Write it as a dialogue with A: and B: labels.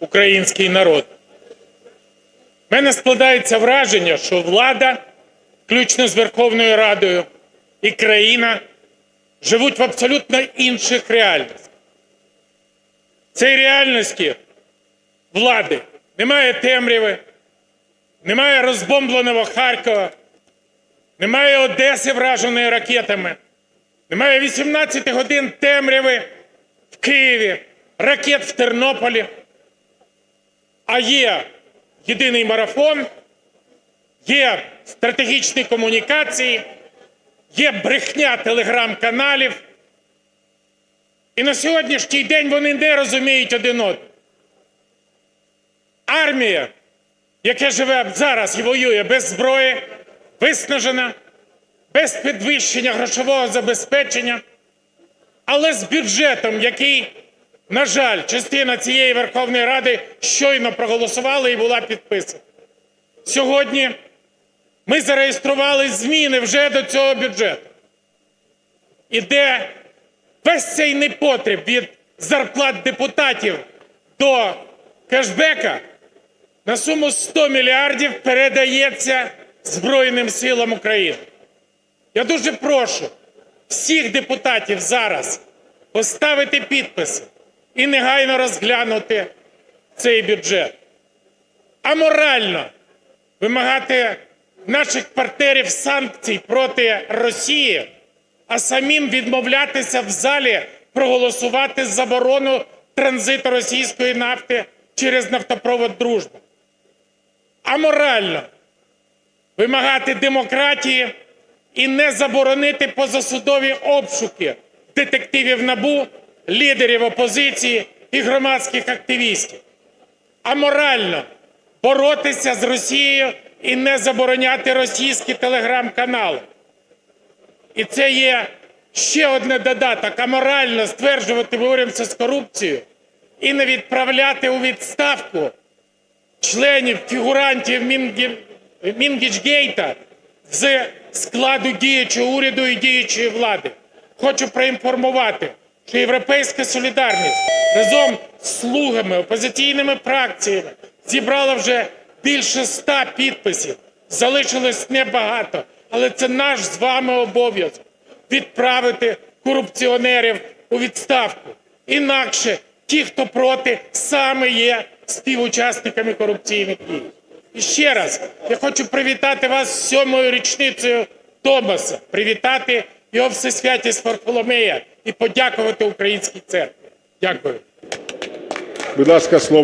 A: український народ. У мене складається враження, що влада, включно з Верховною Радою, і країна живуть в абсолютно інших реальностях. В цій реальності влади немає темряви, немає розбомбленого Харкова, немає Одеси, враженої ракетами, немає 18 годин темряви в Києві, ракет в Тернополі. А є єдиний марафон, є стратегічні комунікації, є брехня телеграм-каналів. І на сьогоднішній день вони не розуміють один одного. Армія, яка живе зараз і воює без зброї, виснажена, без підвищення грошового забезпечення, але з бюджетом, який, на жаль, частина цієї Верховної Ради щойно проголосувала і була підписана. Сьогодні ми зареєстрували зміни вже до цього бюджету. Іде весь цей непотріб від зарплат депутатів до кешбека на суму 100 мільярдів передається Збройним силам України. Я дуже прошу всіх депутатів зараз поставити підписи і негайно розглянути цей бюджет. Аморально вимагати наших партнерів санкцій проти Росії, а самим відмовлятися в залі проголосувати заборону транзиту російської нафти через нафтопровод Дружба. Аморально вимагати демократії і не заборонити позасудові обшуки детективів НАБУ, лідерів опозиції і громадських активістів. Аморально боротися з Росією і не забороняти російські телеграм-канали. І це є ще одне додаток. Аморально стверджувати, ми боремося з корупцією і не відправляти у відставку членів, фігурантів Мінгі... Мінгічгейта з складу діючого уряду і діючої влади. Хочу проінформувати, що Європейська солідарність разом з слугами, опозиційними фракціями зібрала вже більше ста підписів. Залишилось небагато, але це наш з вами обов'язок відправити корупціонерів у відставку. Інакше ті, хто проти, саме є співучасниками корупційних дій. І ще раз я хочу привітати вас з сьомою річницею Томаса, привітати його всесвятість Варфоломея і подякувати українській церкві. Дякую.
B: Будь ласка, слово